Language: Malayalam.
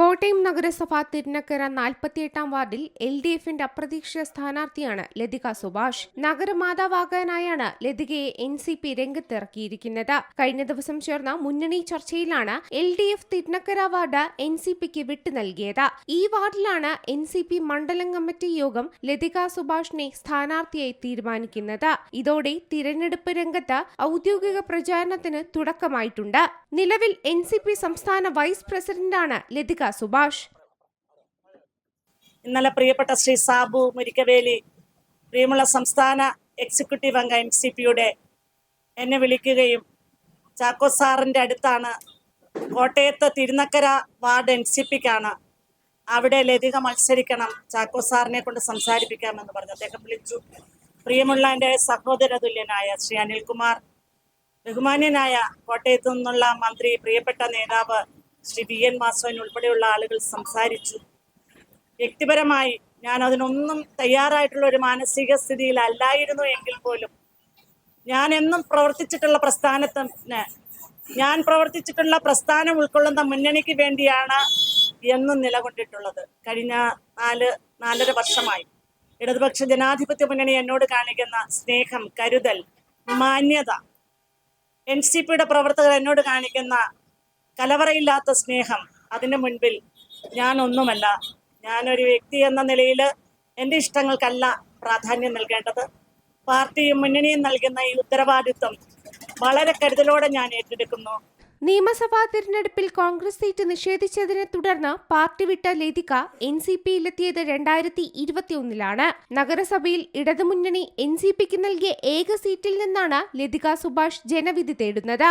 കോട്ടയം നഗരസഭ തിരുനക്കര നാൽപ്പത്തിയെട്ടാം വാർഡിൽ എൽ ഡി എഫിന്റെ അപ്രതീക്ഷിത സ്ഥാനാർത്ഥിയാണ് ലതിക സുഭാഷ്. നഗരമാതാവാകാനായാണ് ലതികയെ എൻ സി പി രംഗത്തിറക്കിയിരിക്കുന്നത്. കഴിഞ്ഞ ദിവസം ചേർന്ന മുന്നണി ചർച്ചയിലാണ് L D F Thirunakkara ward N C പിക്ക് വിട്ടു നൽകിയത്. ഈ വാർഡിലാണ് എൻ സി പി മണ്ഡലം കമ്മിറ്റി യോഗം ലതിക സുഭാഷിനെ സ്ഥാനാർത്ഥിയായി തീരുമാനിക്കുന്നത്. ഇതോടെ തിരഞ്ഞെടുപ്പ് രംഗത്ത് ഔദ്യോഗിക പ്രചാരണത്തിന് തുടക്കമായിട്ടുണ്ട്. നിലവിൽ എൻ സി പി സംസ്ഥാന വൈസ് പ്രസിഡന്റാണ് ലതിക സുഭാഷ്. ഇന്നലെ പ്രിയപ്പെട്ട ശ്രീ സാബു മുരിക്കവേലി പ്രിയമുള്ള സംസ്ഥാന എക്സിക്യൂട്ടീവ് അംഗ എൻ സി പിയുടെ എന്നെ വിളിക്കുകയും ചാക്കോ സാറിന്റെ അടുത്താണ് കോട്ടയത്ത് തിരുനക്കര വാർഡ് എൻ സി പിക്കാണ് അവിടെ ലതിക മത്സരിക്കണം ചാക്കോ സാറിനെ കൊണ്ട് സംസാരിപ്പിക്കാമെന്ന് പറഞ്ഞു. അദ്ദേഹം വിളിച്ചു. പ്രിയമുള്ള എന്റെ സഹോദര തുല്യനായ ശ്രീ അനിൽകുമാർ ബഹുമാന്യനായ കോട്ടയത്തു നിന്നുള്ള മന്ത്രി പ്രിയപ്പെട്ട നേതാവ് ശ്രീ വി എൻ വാസവൻ ഉൾപ്പെടെയുള്ള ആളുകൾ സംസാരിച്ചു. വ്യക്തിപരമായി ഞാൻ അതിനൊന്നും തയ്യാറായിട്ടുള്ള ഒരു മാനസിക സ്ഥിതിയിലല്ലായിരുന്നു എങ്കിൽ പോലും ഞാൻ എന്നും പ്രവർത്തിച്ചിട്ടുള്ള പ്രസ്ഥാനത്തിന് ഞാൻ പ്രവർത്തിച്ചിട്ടുള്ള പ്രസ്ഥാനം ഉൾക്കൊള്ളുന്ന മുന്നണിക്ക് വേണ്ടിയാണ് എന്നും നിലകൊണ്ടിട്ടുള്ളത്. കഴിഞ്ഞ നാല് നാലര വർഷമായി ഇടതുപക്ഷ ജനാധിപത്യ മുന്നണി എന്നോട് കാണിക്കുന്ന സ്നേഹം കരുതൽ മാന്യത എൻ സി പിയുടെ പ്രവർത്തകർ എന്നോട് കാണിക്കുന്ന കലവറയില്ലാത്ത സ്നേഹം അതിന് മുൻപിൽ ഞാനൊന്നുമല്ല. ഞാനൊരു വ്യക്തി എന്ന നിലയിൽ എന്റെ ഇഷ്ടങ്ങൾക്കല്ല പ്രാധാന്യം നൽകേണ്ടത്. പാർട്ടിയും മുന്നണിയും നൽകുന്ന ഈ ഉത്തരവാദിത്വം വളരെ കരുതലോടെ ഞാൻ ഏറ്റെടുക്കുന്നു. നിയമസഭാ തിരഞ്ഞെടുപ്പിൽ കോൺഗ്രസ് സീറ്റ് നിഷേധിച്ചതിനെ തുടർന്ന് പാർട്ടി വിട്ട ലതിക എൻ സി പിയിലെത്തിയത് രണ്ടായിരത്തി ഇരുപത്തിയൊന്നിലാണ് നഗരസഭയിൽ ഇടതുമുന്നണി എൻ സി പിക്ക് നൽകിയ ഏക സീറ്റിൽ നിന്നാണ് ലതിക സുഭാഷ് ജനവിധി തേടുന്നത്.